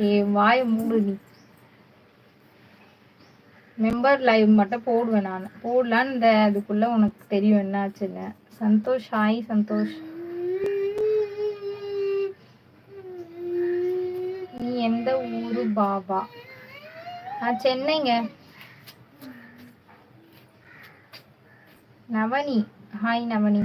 ஏ வாய மூடு நீ. Member live மட்டும் போடுவேன் நான். போடலான்னு இந்த அதுக்குள்ள உனக்கு தெரியும் என்னாச்சுன்னு. சந்தோஷ் ஹாய் சந்தோஷ். நீ எந்த ஊரு பாபா? நான் சென்னைங்க. நவனி. ஹாய் நவனி.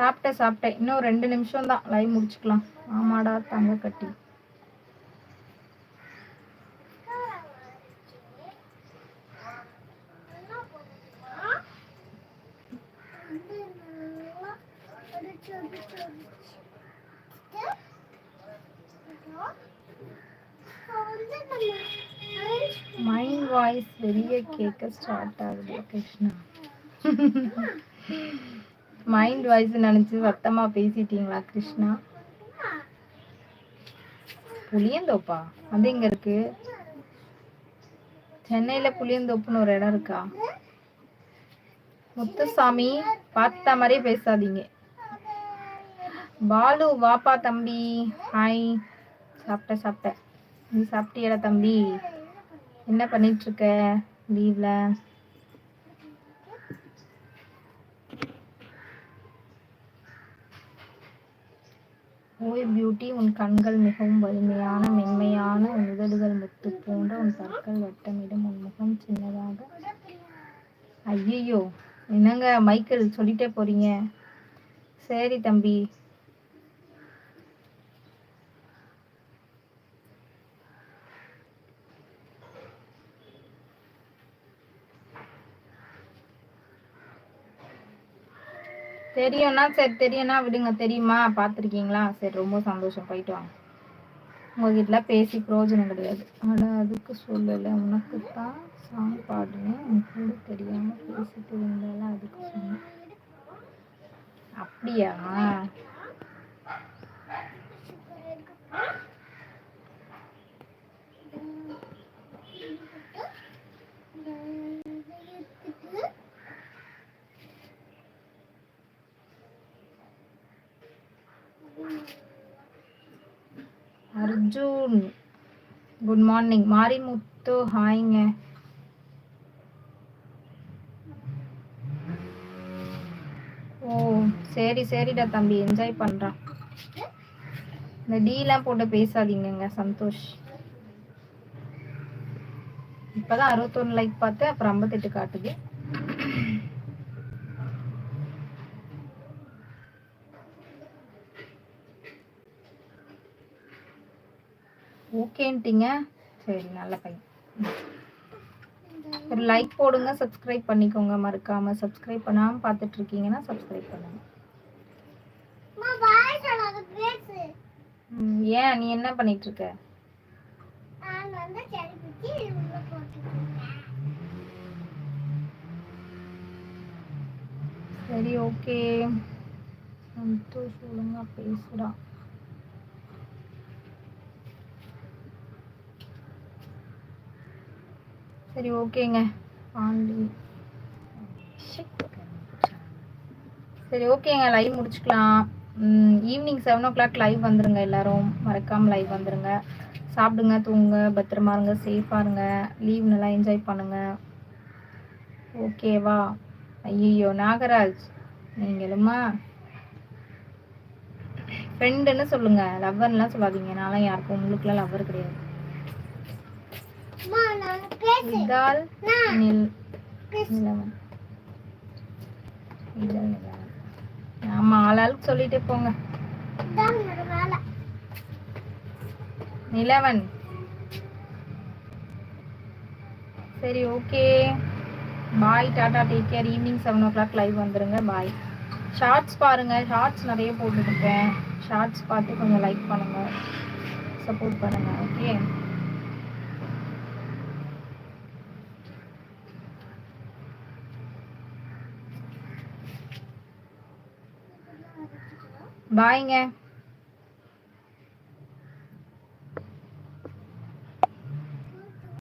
சாப்பிட்டேன் சாப்பிட்டேன். இன்னும் ரெண்டு நிமிஷம் தான். லைவ் முடிச்சுக்கலாம். ஆமாடா தங்க கட்டி. மைண்ட் வாய்ஸ் வெளியே கேட்க ஸ்டார்ட் ஆகுது கிருஷ்ணா. மைண்ட் வாய்ஸ் நினைச்சு சத்தமா பேசிட்டீங்களா கிருஷ்ணா? புளியந்தோப்பா? அது எங்க இருக்கு? சென்னையில புளியந்தோப்புன்னு ஒரு இடம் இருக்கா? முத்துசாமி பார்த்த மாதிரியே பேசாதீங்க. பாலு வாப்பா தம்பி ஹாய். சாப்பிட்ட சாப்பிட்ட. நீ சாப்பிட்டியடா தம்பி. என்ன பண்ணிட்டு இருக்க? லீவ்ல ஓய் பியூட்டி உன் கண்கள் மிகவும் வலிமையான மென்மையான உன் உதடுகள் முத்து போன்ற உன் பற்கள் வட்டமிடும். உன் முகம் சின்னதாக. ஐயையோ என்னங்க மைக்கேல் சொல்லிட்டே போறீங்க? சரி தம்பி. தெரியும்னா சரி தெரியும்னா விடுங்க. தெரியுமா? பார்த்துருக்கீங்களா? சரி ரொம்ப சந்தோஷம். போயிட்டு வாங்க. உங்ககிட்ட பேசி பிரயோஜனம் கிடையாது. ஆனால் அதுக்கு சொல்லலை. உனக்கு தான் சாங் பாடுனேன். உனக்கு கூட தெரியாம பேசிட்டு இருந்தால அதுக்கு சொன்னேன். அப்படியா? அர்ஜுன் குட் மார்னிங் மாரிமுத்து ஹாய்ங்க ஓ சரி சரிடா தம்பி. என்ஜாய் பண்றான். இந்த டீலாம் போட்டு பேசாதீங்கங்க சந்தோஷ். இப்பதான் அறுபத்தொன்னு லைக் பார்த்து அப்புறம் ஐம்பத்தெட்டு காட்டுது. ஓகேன்ட்டீங்க? சரி நல்ல பையன். ஒரு லைக் போடுங்க சப்ஸ்கிரைப் பண்ணிக்கோங்க. மறக்காம சப்ஸ்கிரைப் பண்ணாம பார்த்துட்டு இருக்கீங்கன்னா சப்ஸ்கிரைப் பண்ணுங்க ஏன்? நீ என்ன பண்ணிட்டு இருக்க சரி ஓகே சந்தோஷ் ஒழுங்கா பேசுடா. சரி ஓகேங்க. பாண்டி சரி ஓகேங்க. லைவ் முடிச்சுக்கலாம். Evening seven o'clock live வந்துருங்க எல்லாரும். மறக்காமல் லைவ் வந்துருங்க. சாப்பிடுங்க தூங்குங்க பத்திரமா இருங்க சேஃபாக இருங்க. லீவ் நல்லா என்ஜாய் பண்ணுங்க. ஓகேவா? ஐயோ நாகராஜ் நீங்களுமா ஃப்ரெண்டுன்னு சொல்லுங்கள் லவ்வர்லாம் சொல்லாதீங்க. நான்லாம் யாருக்கும் உங்களுக்குலாம் லவ்வர் கிடையாது. இதால் நில் நிலவன். நிலவன் ஆமா ஆளாளுக்கு சொல்லிட்டே போங்க. நிலவன். சரி okay. Bye Tata take care. Evening seven o'clock live வந்துருங்க. பாய். ஷார்ட்ஸ் பாருங்க. ஷார்ட்ஸ் நிறைய போட்டுருக்கேன் ஷார்ட்ஸ் பார்த்து கொஞ்சம் லைக் பண்ணுங்க. சப்போர்ட் பண்ணுங்க ஓகே? பாய்ங்க.